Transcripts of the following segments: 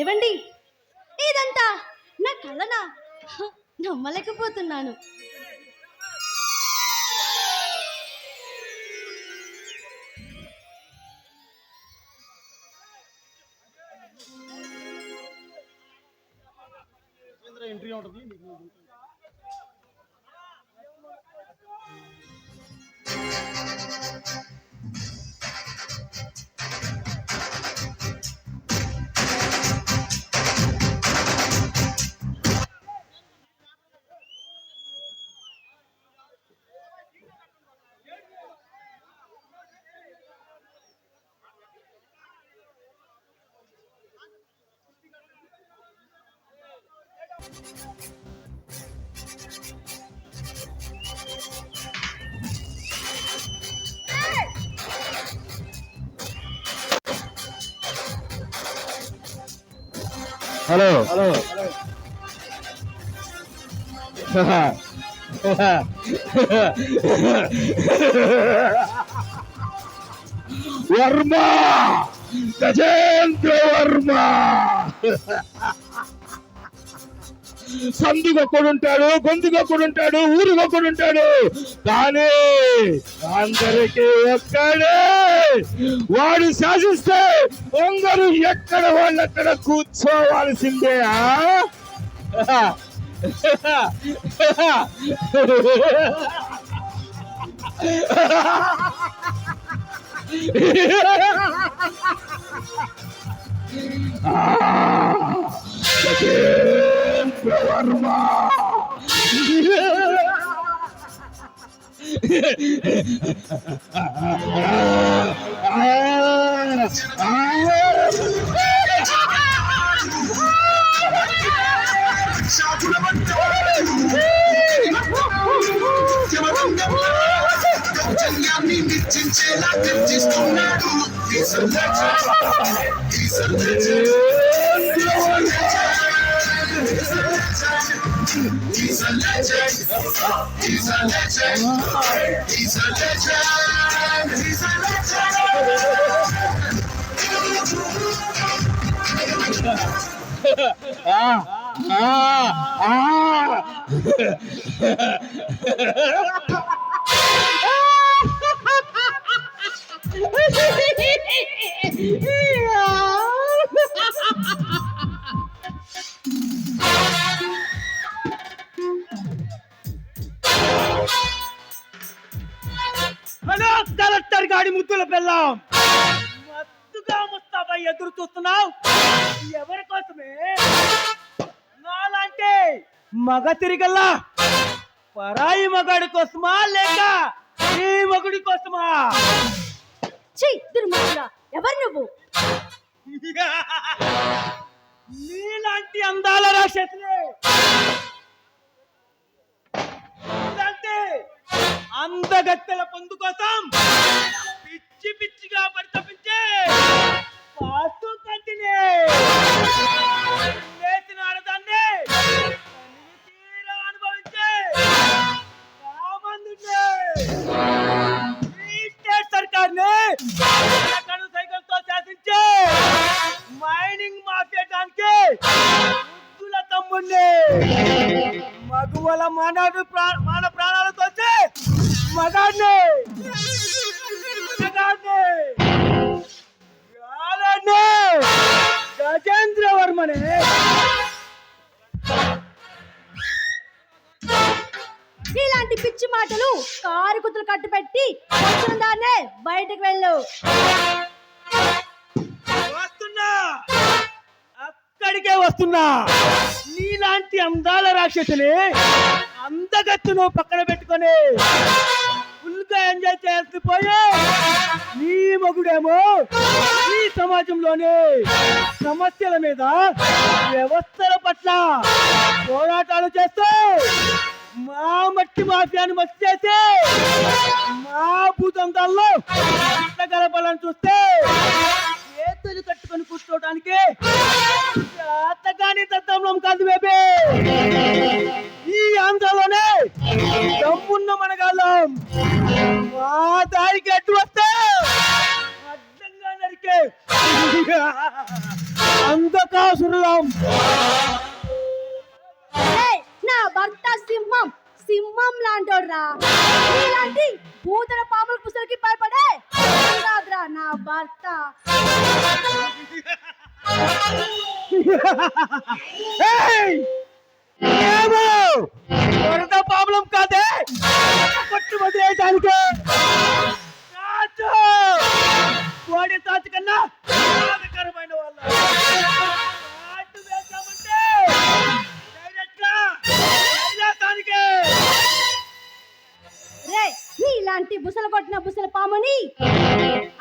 ఏవండి ఇదంతా నా కళ్ళనా నమ్మలేకపోతున్నాను. ఎంట్రీ ఉంటుంది. హలో వర్మ గజేంద్ర వర్మ సందుకొక్కడుంటాడు గొంతుకొక్కడుంటాడు ఊరికొక్కడుంటాడు కానీ అందరికీ ఒక్కడే. వాడు శాసిస్తే అందరూ ఎక్కడ Ah! Now me bitching chill, I could just do not do. He's a legend. He's a legend. He's a legend. He's a legend. He's a legend. He's a legend. He's a legend. He's a legend. ah, ah, ah. Collector గాడి ముద్దుల పెళ్ళాం మత్తుగా ముస్తాబా ఎదురు చూస్తున్నావు ఎవరి కోసమే నాలంటే మగ తిరిగల్లా? పరాయి మగాడి కోసమా లేక ఈ మగుడి కోసమా? చెయ్ దుర్మార్గుడా. ఎవరు నువ్వు? నీలాంటి అందాల రాక్షసులే. ఇలాంటి అందగత్తెల పొందు కోసం పిచ్చి పిచ్చిగా పరితపించే పాస్ తమ్ముణ్ణి మగువల మానవ ప్రా- మాన ప్రాణాలతో వచ్చే మగాడిని మగాడిని గజేంద్ర వర్మని ఇలాంటి పిచ్చి మాటలు కారు కుతులు కట్టుపెట్టి వచ్చిన దాన్నే బయటకు వెళ్ళు. వస్తున్నా. అక్కడికే వస్తున్నా. నీలాంటి అందాల రాక్షసుని అందగత్తును పక్కన పెట్టుకొని ఫుల్గా ఎంజాయ్ చేస్తూ పోయి నీ మొగుడేమో ఈ సమాజంలోని సమస్యల మీద వ్యవస్థల పట్ల పోరాటాలు చేస్తూ మా మట్టి మాఫియాను మట్టి చేసి మా భూతంతాల్లో గలపాలని చూస్తే చేతులు కట్టుకొని కూర్చోవడానికి అత్తగాని తత్వంలో కాదు బేబీ. ఈ ఆంధ్రలోనే దమ్మున్న మనగాళ్ళం. మా దారికి అడ్డు వస్తే అడ్డంగా నరికే అంధకాసురులం. నా భర్త సింహం. సింహం లాంటోడ్రా. ఇలాంటి భూతల పాముల పుసలకి భయపడే కాదురా నా భర్త. ఏయ్! వరద ప్రాబ్లం కాదే! పట్టు వదిలేయడానికి కాచు! కోడి తాచు కన్నా బాధకరమైన వాళ్ళ. నీలాంటి బుసల కొట్టిన బుసల పాముని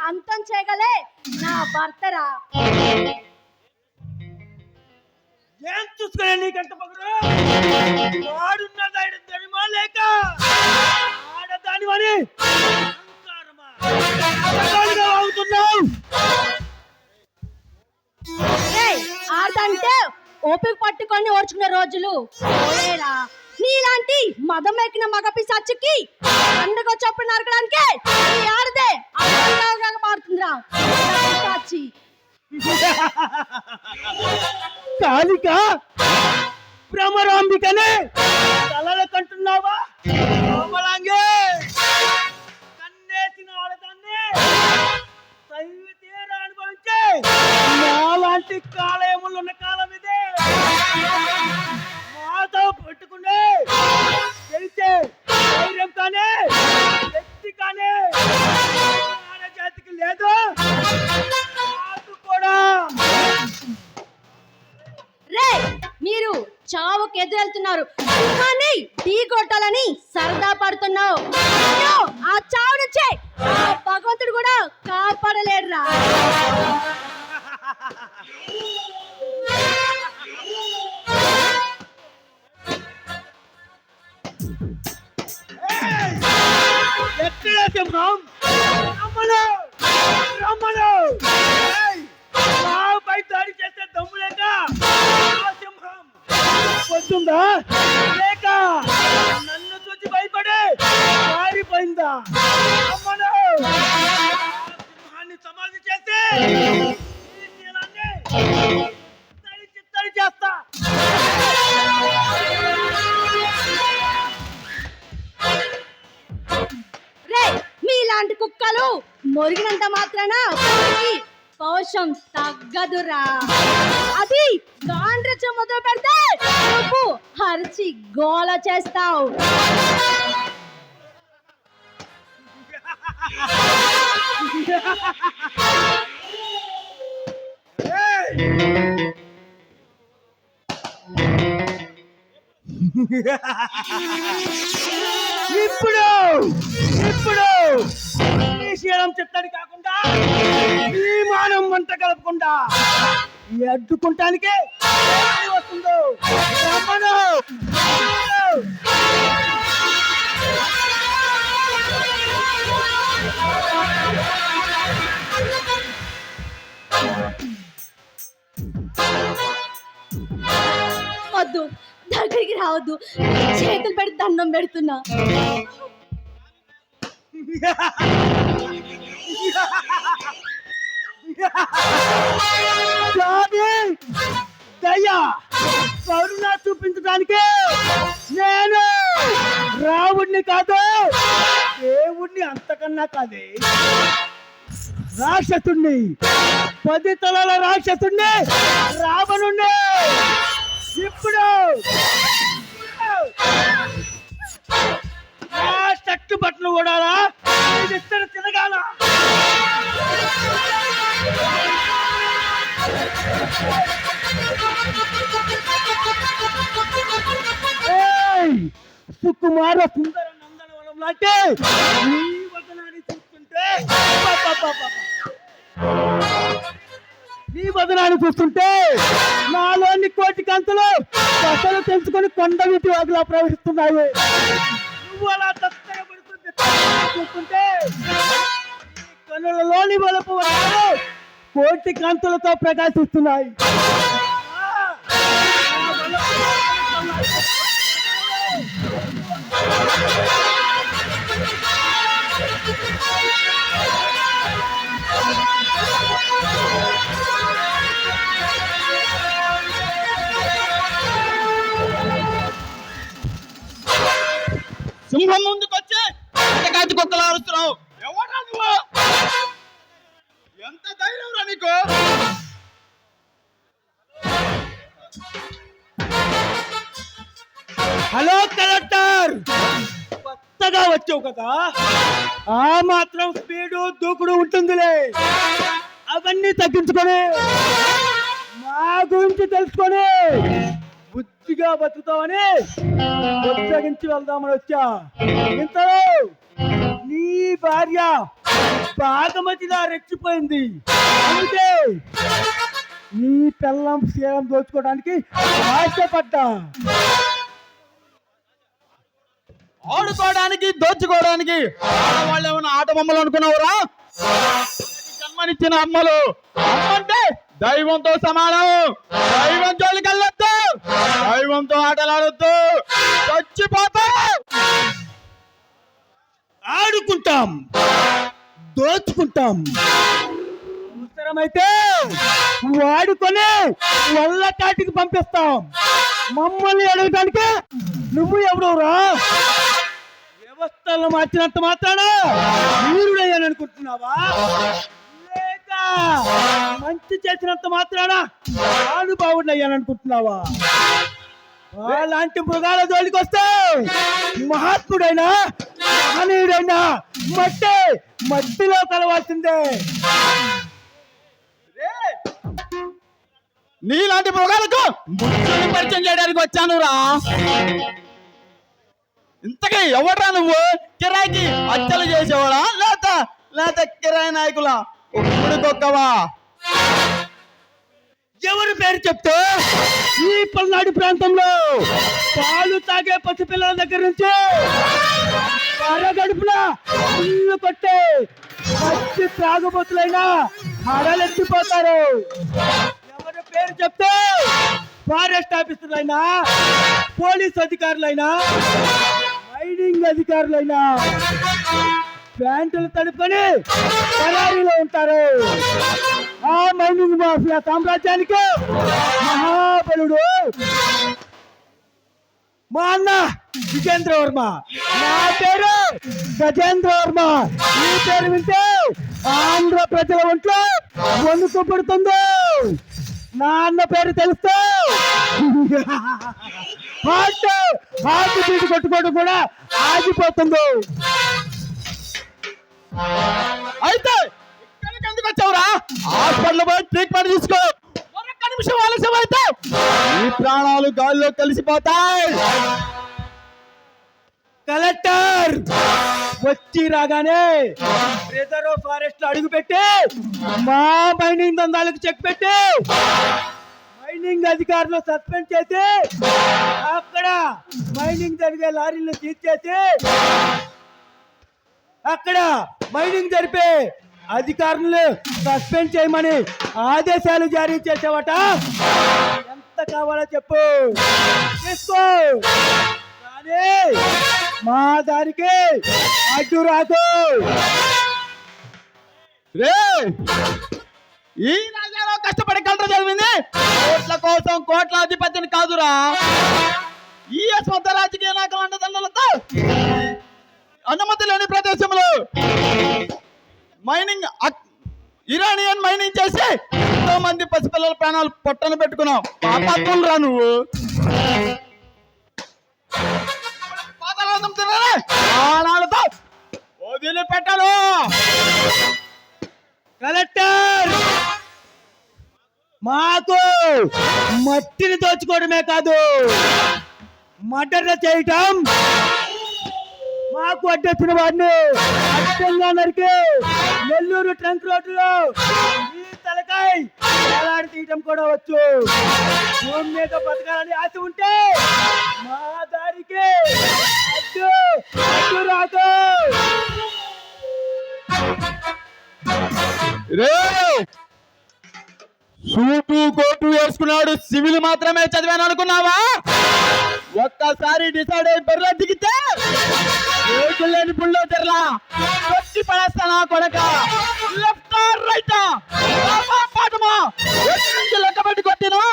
అంతం చేయగలే నా భర్తరా. ఏం చూసుకునే నీకంట పగుడు వాడున్న దాడి దడిమా లేక? అహంకారంగా వాగుతున్నావు? రే ఆడంటే ఓపిక పట్టుకొని ఓర్చుకునే రోజులు. పోయేరా నీలాంటి మదం ఎక్కిన మగ పిశాచికి పండుగ చొప్పు నరకడానికి ఈ ఆడదే అడ్డంగా మారుతుందిరా. పిశాచి కాలిక భ్రమరాంబికనే కలలు కంటున్నావా? కోమలాంగే కన్నేసిన ఆడదాన్ని సైవి తీర అనుభవించే నాలాంటి కాలయములు గెలిచే ధైర్యం కానీ శక్తి కానీ జాతికి లేదు. కూడా. రే మీరు చావుకు ఎదురెళ్తున్నారు కానీ ఢీ కొట్టాలని సరదా పడుతున్నావు. ఆ చావు నుంచే భగవంతుడు కూడా కాపాడలేడురా. ఎక్కడ సింహం రమ్మను! రమ్మను! పై నాపై దాడి చేస్తే దమ్ము లేక సింహం వస్తుందా? లేక నన్ను చూసి భయపడే పారిపోయిందా? రమ్మను! ఆ సింహాన్ని సమాధి చేస్తే మీలాంటి కుక్కలు మొరిగినంత మాత్రాన పులికి పౌషం తగ్గదురా. అది గాండ్రచు మొదలు పెడితే నువ్వు హరిచి గోల చేస్తావు. ఇప్పుడు ఇప్పుడు. ఈ శీలం చిత్తడి కాకుండా ఈ మానం వంట కలపకుండా అడ్డుకుంటానికే వస్తుందో? వద్దు. దగ్గరికి రావద్దు. చేతులు పెడితే దండం పెడుతున్నా. స్వామి కరుణ చూపించడానికి నేను రావుణ్ణి కాదు దేవుణ్ణి అంతకన్నా కాదే. రాక్షసుణ్ణి పది తలల రాక్షసుణ్ణి రావణుణ్ణి. ఇప్పుడు నా బట్టలు కూడాలా ఇది తిరగాల సుకుమార సుందర నందనవనం లాంటి నీ వదనాన్ని చూస్తుంటే నీ వదనాన్ని చూస్తుంటే నాలోని కోటి కంతులు కథలు తెలుసుకొని కొండ వీటి వాగులా ప్రవహిస్తున్నాయి. నువ్వు అలా చూస్తుంటే కన్నులలోని కోటి కాంతులతో ప్రకాశిస్తున్నాయి. సింహం ముందుకు వచ్చే ఎంత ధైర్యం హలో కలెక్టర్! కొత్తగా వచ్చావు కదా? ఆ మాత్రం స్పీడు దూకుడు ఉంటుందిలే. అవన్నీ తగ్గించుకొని మా గురించి తెలుసుకొని బుద్ధిగా బతుకుతామని ఉద్యోగించి వెళ్దామని వచ్చా. ఇంతలో నీ భార్య బాగమతిలా రెచ్చిపోయింది. అందుకే నీ పిల్లం సీరం దోచుకోవడానికి ఆశపడ్డా. ఆడుకోవడానికి దోచుకోవడానికి వాళ్ళు ఏమైనా ఆట బొమ్మలు అనుకున్నావురా? జన్మనిచ్చిన అమ్మలు. అమ్మంటే దైవంతో సమానం. దైవం జోలికి వెళ్ళొద్దు దైవంతో ఆటలాడొద్దు. చచ్చిపోతా ఆడుకుంటాం. దోచుకుంటాం. అవసరమైతే వాడుకొని వల్ల కాటికి పంపిస్తాం. మమ్మల్ని అడగటానికి నువ్వు ఎవడవురా వ్యవస్థలను మార్చినంత మాత్రాన వీరుడయ్యాననుకుంటున్నావా? మంచి చేసినంత మాత్రాన? అనుభావుడయ్యాను అనుకుంటున్నావా అలాంటి మృగాల జోలికి వస్తే మహాత్ముడైనా మహనీయుడైనా మట్టి మట్టిలో కలవాల్సిందే. నీలాంటి మృగాలకు బుద్ధుని పరిచయం చేయడానికి వచ్చాను రా ఇంతకీ ఎవడ్రా నువ్వు? కిరాయికి హత్యలు చేసేవాడా? లేత లేత కిరాయి నాయకుల? ఒక్కడికొక్కవా ఎవరి పేరు చెప్తే? ఈ పల్నాడు ప్రాంతంలో పాలు తాగే పసిపిల్లల దగ్గర నుంచి పరగడుపున ఇల్లు కొట్టే పచ్చి త్రాగుబోతులైనా హడలెత్తిపోతారు ఎవరి పేరు చెప్తే? ఫారెస్ట్ ఆఫీసర్లైనా పోలీస్ అధికారులైనా మైనింగ్ అధికారులైనా ప్యాంటులు తడుపుకొని తయారీలో ఉంటారు. ఆ మైనింగ్ మాఫియా సామ్రాజ్యానికి మహాబలుడు మా అన్న విజేంద్ర వర్మ. నా పేరు గజేంద్ర వర్మ. ఈ పేరు వింటే ఆంధ్ర ప్రజల ఒంట్లో వణుకు పుడుతుంది. నా అన్న పేరు తెలుస్తే హార్ట్ హార్ట్ బీట్ కొట్టుకోవడం కూడా ఆగిపోతుంది. అయితే ఇక్కడికి ఎందుకు వచ్చావురా? హాస్పిటల్ పోయి ట్రీట్మెంట్ తీసుకో. మరొక్క నిమిషం ఆలస్యం అయితే. ఈ ప్రాణాలు గాల్లో కలిసిపోతాయి. కలెక్టర్! వచ్చి రాగానే రిజర్వ్ ఫారెస్ట్లో అడుగు పెట్టి మా మైనింగ్ దందాలకు చెక్ పెట్టి మైనింగ్ అధికారులు సస్పెండ్ చేసి అక్కడ మైనింగ్ జరిగే లారీలు తీర్చేసి అక్కడ మైనింగ్ జరిపే అధికారులు సస్పెండ్ చేయమని ఆదేశాలు జారీ చేసేవట. ఎంత కావాలో చెప్పు. తీసుకో. కానీ మా దానికి అడ్డు రాదు రే! ఈ రాజ్యాలో కష్టపడి కలర చదివింది కోట్ల కోసం కోట్ల అధిపతిని కాదురా. ఈ స్వంత రాజకీయ నాయకుల అండదండలతో అనుమతి లేని ప్రదేశంలో మైనింగ్ ఇరానియన్ మైనింగ్ చేసి ఎంతో మంది పసిపిల్లల ప్రాణాలు పొట్టన పెట్టుకున్నావు. పాపాత్ములు రా నువ్వు. పాతాళాంతం ప్రాణాలతో వదిలిపెట్టను. కలెక్టర్! మాకు మట్టిని దోచుకోవడమే కాదు. మర్డర్ చేయటం మాకు అడ్డొచ్చిన వాడిని. అడ్డంగా నరికి నెల్లూరు ట్రంక్ రోడ్డులో ఈ తలకాయ వేలాడి తీయటం కూడా వచ్చు. భూమి మీద బతకాలని ఆశ ఉంటే మా దారికి అడ్డు అడ్డు రాదు. రే! సూటు కోటు వేసుకున్నాడు. సివిల్ మాత్రమే చదివాను అనుకున్నావా ఒక్కసారి డిసైడ్ అయి బెర్ర దిగితే రేకులు లేని తెరలా. వచ్చి పడేస్తానా కొడక? లెఫ్ట్ రైట్ పాటమా నుంచి లెక్క పెట్టి కొట్టిను.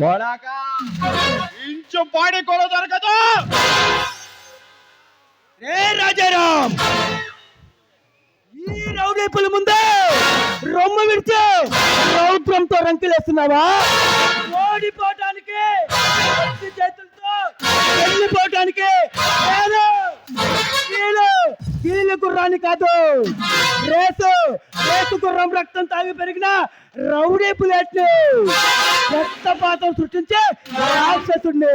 కొడక ఇంచు పాడి కూడా దొరకదు. రే రాజారాం ఈ రౌడీపుల ముందే రొమ్ము విడిచి రౌద్రంతో రంకులేస్తున్నావా? ఓడిపోట గుర్రాన్ని కాదు. రేసు రేసు గుర్రం రక్తం తాగి పెరిగిన రౌడీ బుల్లెట్ రక్తపాతం సృష్టించే రాక్షసుడిని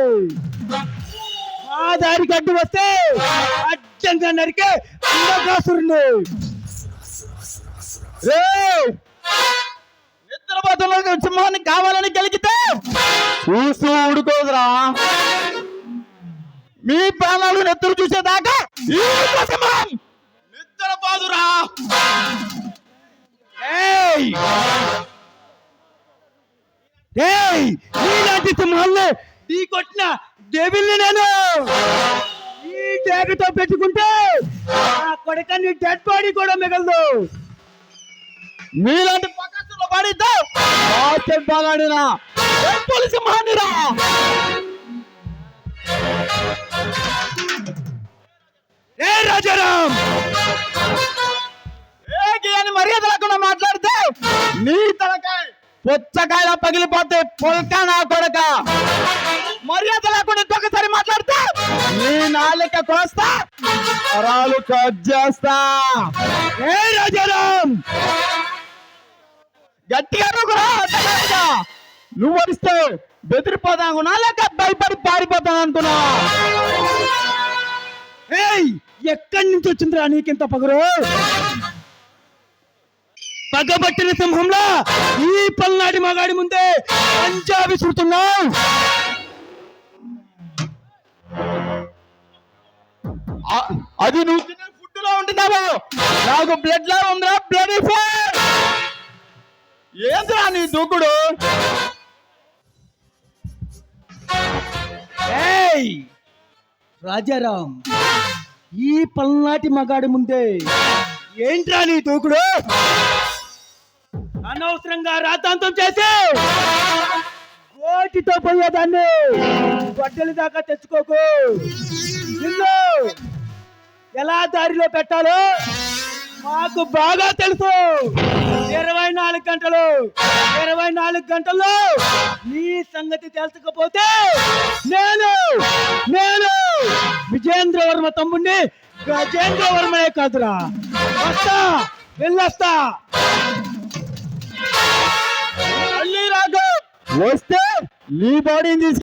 ఆ దారికి అడ్డు వస్తే అడ్డంగా నరికే అంధకాసురుణ్ణి నిద్రపోతున్న సింహాన్ని కావాలని కలిగితే చూసి ఊడుకోదురా మీ ప్రాణాలు నెత్తురు చూసేదాకా ఈ సింహం! ఏయ్! నీలాంటి సింహాన్ని ఢీ కొట్టిన డెవిల్ని నేను. ఈ డేగతో పెట్టుకుంటే ఆ కొడుక నీ డెడ్ బాడీ కూడా మిగలదు. మీలాంటి పక్కన ఆడిన టెంపుల్ సింహాన్ని రా. నీ తలకాయ పుచ్చకాయల పగిలిపోతే పొలక నా కొడక. మర్యాద లేకుండా ఇంకొకసారి మాట్లాడతా నీ నాలిక కోస్తా రాలు కట్ చేస్తా. ఏ రాజారాం! గట్టిగా నువ్వురా, నువ్వు వరిస్తే బెదిరిపోతా అనుకున్నా లేక భయపడి పారిపోతాను అనుకున్నా. ఏయ్ ఎక్కడి నుంచి వచ్చిందిరా నీకింత పగరు? పగబట్టిన సింహంలో ఈ పల్నాటి మగాడి ముందే పంజాబీ ఆ- అది నువ్వు తినే ఫుడ్లో ఉంటున్నావు నాకు బ్లడ్ లా ఉందిరా బ్లడ్ ఏంద్రా నీ దూకుడు? ఏయ్! రాజారాం ఈ పల్నాటి మగాడి ముందే ఏంట్రా నీ దూకుడు? అనవసరంగా రాతాంతం చేసి ఓటితో పోయేదాన్ని. గొడ్డలి దాకా తెచ్చుకోకు. నిన్ను ఎలా దారిలో పెట్టాలో మాకు బాగా తెలుసు. ఇరవై నాలుగు గంటలు ఇరవై నాలుగు గంటల్లో నీ సంగతి తెలుసుకపోతే నేను నేను విజేంద్ర వర్మ తమ్ముడిని గజేంద్ర వర్మనే కాదురా. వస్తా వెళ్ళొస్తా. వస్తే నీ బాడీని తీసుకు